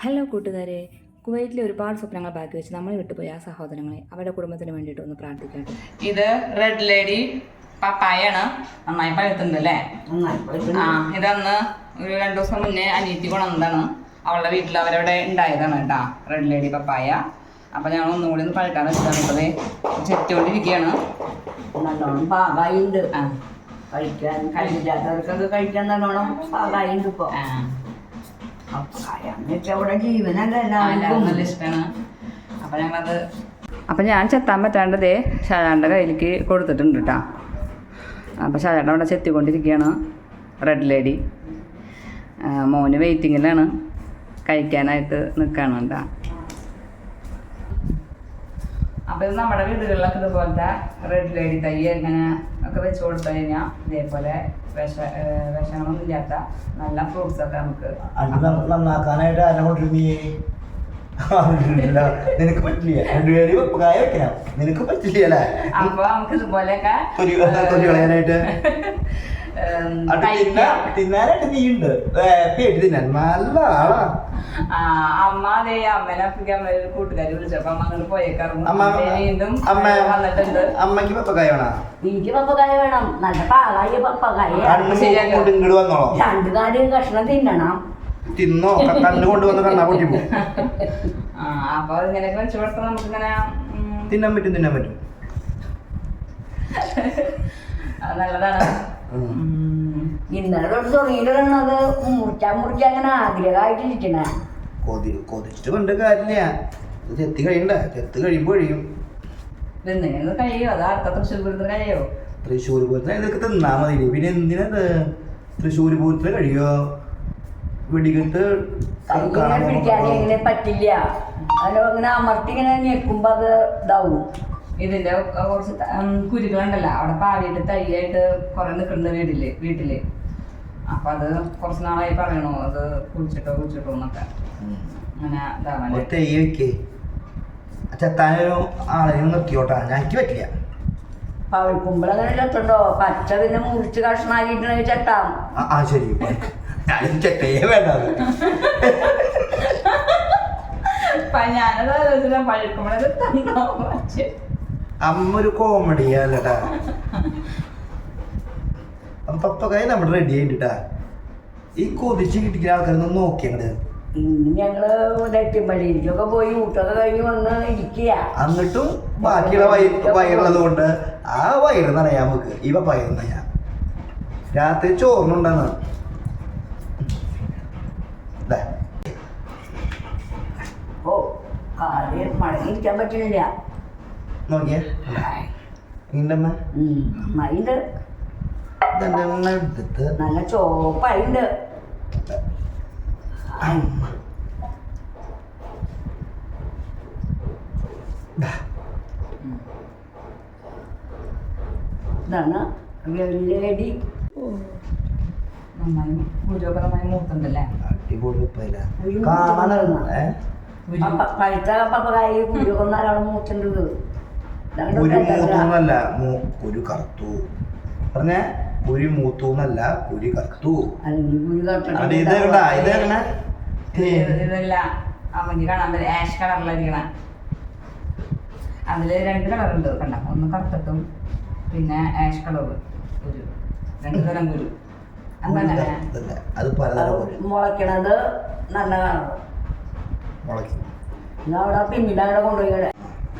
Hello കൂട്ടുകാരെ. കുവൈറ്റിലെ ഒരുപാട് സ്വപ്നങ്ങൾ ബാക്കി വെച്ച് നമ്മൾ വിട്ടുപോയ ആ സഹോദരങ്ങളെ അവരുടെ കുടുംബത്തിന് വേണ്ടിയിട്ട് ഒന്ന് പ്രാർത്ഥിക്കാം. ഇത് റെഡ് ലേഡി പപ്പായാണ്. നന്നായി പഴുത്തുണ്ട്. അല്ലേ ആ ഇതന്ന് ഒരു രണ്ടു ദിവസം മുന്നേ അനിയത്തി കൊണ്ടുവന്നതാണ്. അവളുടെ വീട്ടിൽ അവരവിടെ ഉണ്ടായതാണ് കേട്ടാ റെഡ് ലേഡി പപ്പായ. അപ്പൊ ഞങ്ങൾ ഒന്നുകൂടി ഒന്ന് പഴുക്കാൻ വെച്ചിട്ടാണ് ചെറ്റോണ്ടിരിക്കുകയാണ് ചെത്തിക്കൊണ്ടിരിക്കുകയാണ് നല്ലോണം പാകായിണ്ട്. കഴിക്കാൻ കഴിക്കാത്തവർക്കൊക്കെ കഴിക്കാൻ നല്ലോണം പാകായിണ്ട് ഇപ്പൊ. ആ. അപ്പായാന്ന് വെച്ചാൽ ഇവിടെ ജീവനല്ല ഇഷ്ടമാണ് അപ്പൊ ഞങ്ങളത് അപ്പൊ ഞാൻ ചെത്താൻ പറ്റാണ്ടതേ ഷാജാന്റെ കയ്യിലേക്ക് കൊടുത്തിട്ടുണ്ട് കേട്ടാ അപ്പൊ ഷാജാന്റെ അവിടെ ചെത്തിക്കൊണ്ടിരിക്കുകയാണ് റെഡ് ലേഡി മോന് വെയിറ്റിങ്ങിലാണ് കഴിക്കാനായിട്ട് നിൽക്കുകയാണ് കേട്ടാ അപ്പൊ ഇത് നമ്മുടെ വീടുകളിലൊക്കെ ഇതുപോലത്തെ റെഡ് ലേഡി തൈ ഇങ്ങനെ ഒക്കെ വെച്ച് കൊടുത്തു കഴിഞ്ഞാൽ ഇതേപോലെ വിഷ വിഷങ്ങളൊന്നും ഇല്ലാത്ത നല്ല ഫ്രൂട്ട്സ് ഒക്കെ നമുക്ക് നന്നാക്കാനായിട്ട് ആരെ കൊണ്ടിരുന്നീ നിനക്ക് പറ്റില്ല. രണ്ടുപേരും വെപ്പകായ വെക്കണം. നിനക്ക് പറ്റില്ല അല്ലേ? അപ്പൊ നമുക്ക് ഇതുപോലെയൊക്കെ തൊലി തൊലി കളയാനായിട്ട്. തിന്നാനായിട്ട് നീ ഉണ്ട് പേടി തിന്നാൻ. നല്ല ആളാ. അമ്മ അതേ അമ്മനെ അപ്പിക്ക് അമ്മ ഒരു കൂട്ടുകാരി വിളിച്ചപ്പോ അമ്മ അങ്ങോട്ട് പോയേക്കാറുണ്ട്. അമ്മ വീണ്ടും അമ്മ വന്നിട്ടുണ്ട്. അമ്മയ്ക്ക് വെപ്പകായ വേണോ? എനിക്ക് പപ്പക്കായ വേണം. നല്ല പപ്പക്കായ. രണ്ട് കഷ്ണം തിന്നണം. തിന്നോ? കണ്ണ് കൊണ്ട് വന്ന് കണ്ണാ പൊട്ടിപ്പോ ആ അപ്പൊ ഇങ്ങനെയൊക്കെ വെച്ച് കൊടുത്താൽ നമുക്ക് ഇങ്ങനെ തിന്നാൻ പറ്റും തിന്നാൻ പറ്റും. നല്ലതാണ്. ഇന്നലെ തൊട്ട് തുടങ്ങിയിട്ടാണത് മുറിക്കാൻ മുറിക്കാൻ അങ്ങനെ ആഗ്രഹമായിട്ടിരിക്കണേ. കൊതി കൊതിച്ചിട്ട് കൊണ്ട് കാര്യമില്ല. ഇത് ചെത്തി കഴിയണ്ട. ചെത്ത് കഴിയുമ്പോൾ കഴിയും. ഇതെന്തെങ്കിലും കഴിയോ? അത് അടുത്ത തൃശ്ശൂർ പൂരത്തിന് കഴിയോ? തൃശ്ശൂർ പൂരത്തിന് ഇതൊക്കെ തിന്നാ മതി. പിന്നെ എന്തിനത്? തൃശ്ശൂർ പൂരത്തിന് കഴിയോ? വെടികെട്ട് പിടിക്കാൻ പറ്റില്ല. അതിന് അങ്ങനെ അമർത്തി ഇങ്ങനെ ഞെക്കുമ്പോ അത് ഇതാവും. ഇതിന്റെ കുറച്ച് കുരുകളുണ്ടല്ലോ അവിടെ പാവിയിട്ട് തൈയായിട്ട് കുറെ നിൽക്കുന്ന വീട്ടിൽ വീട്ടിൽ. അപ്പൊ അത് കുറച്ച് നാളായി പറയണു അത് കുളിച്ചിട്ടോ കുഴിച്ചിട്ടോ എന്നൊക്കെ. അങ്ങനെ ഇതാവാൻ തൈ വെക്കേ. ചെത്താനൊരു ആളെയും നിർത്തിയോട്ടാ ഞങ്ങൾക്ക് പറ്റില്ല. പഴുക്കുമ്പോഴങ്ങനെ ചെത്തുണ്ടോ പച്ച പിന്നെ മുറിച്ച് കഷ്ണാക്കിട്ടുണ്ടെങ്കിൽ ചെത്താം ആ, ശരി. ചെത്തേ വേണ്ട ഞാനത് ആലോചിച്ചില്ല പഴുക്കുമ്പോഴത് തന്നോ പക്ഷേ അമ്മ ഒരു കോമഡി അല്ലട്ടാ അപ്പൊ പപ്പക്കായി നമ്മുടെ റെഡി ആയിട്ടാ ഈ കൊതിച്ച് കിട്ടിക്കുന്ന ആൾക്കാരൊന്നും നോക്കിയത് ഇന്ന് ഞങ്ങൾ നെറ്റിപ്പള്ളിയിലേക്കൊക്കെ പോയി ഊട്ടൊക്കെ കഴിഞ്ഞ് വന്ന് ഇരിക്കുക എന്നിട്ടും ബാക്കിയുള്ള വയറ് വയറുള്ളത് കൊണ്ട് ആ വയറ് നിറയാൻ നമുക്ക്. ഈ പപ്പായ നിറയാ. രാത്രി ചോറിനുണ്ടെന്ന് ഓ കാര്യം മടങ്ങിയിരിക്കാൻ പറ്റുന്നില്ല നോക്കിയേ നിന്റെ അമ്മ ഉം, മൈണ്ട് ഇതെന്റെ അമ്മ എടുത്തിട്ട് നല്ല ചോപ്പായിണ്ട് ഇതാണ് നന്നായി മൂത്തുണ്ടല്ലേ അടിപൊളി ഉപ്പയില ഒരു കാണാൻ മൂത്തുണ്ട്. കുരു ഒരു മൂത്തൂന്നല്ല ഒരു കറുത്തു. പറഞ്ഞ ഒരു മൂത്തൂന്നല്ല ഒരു കറുത്തു. കുരു അത് ഇത് കണ്ടാ ഇത് ഇത് ഇതല്ല. അമ്മയ്ക്ക് കാണാൻ ആഷ് കളറിലിരിക്കണ അതിൽ രണ്ട് കളറുണ്ട് കണ്ട? ഒന്ന് കറുത്തിട്ടും പിന്നെ ആഷ് കളർ കുരു. രണ്ട് തരം കുരു. മുളക്കണത് നല്ല കളറ് മുളയ്ക്കും. ഇതവിടെ പിന്നീട് അവിടെ കൊണ്ടുപോയി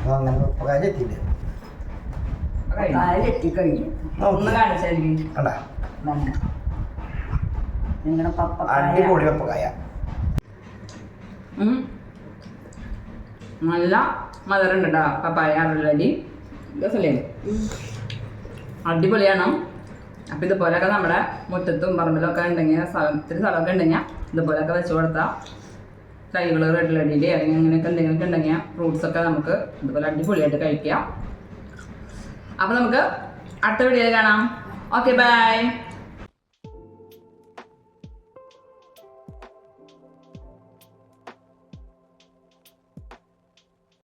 അങ്ങനെ ഒന്ന് കണ്ടാ. നിങ്ങളുടെ അടിപൊളി പപ്പക്കായ ഉം. നല്ല മധുരമുണ്ട് കേട്ടോ പപ്പായ അറുപടി രസല്ലേ? അടിപൊളിയാണ്. അപ്പം ഇതുപോലെയൊക്കെ നമ്മുടെ മുറ്റത്തും പറമ്പിലൊക്കെ ഉണ്ടെങ്കിൽ സ്ഥലം ഇത്തിരി സ്ഥലമൊക്കെ ഉണ്ടെങ്കിൽ ഇതുപോലെയൊക്കെ വെച്ച് കൊടുത്താൽ തൈകൾ റെഡ് ലഡിയിൽ അല്ലെങ്കിൽ അങ്ങനെയൊക്കെ എന്തെങ്കിലുമൊക്കെ ഉണ്ടെങ്കിൽ ഫ്രൂട്ട്സ് ഒക്കെ നമുക്ക് ഇതുപോലെ അടിപൊളിയായിട്ട് കഴിക്കാം. അപ്പം നമുക്ക് അടുത്ത വീഡിയോയിൽ കാണാം. Okay bye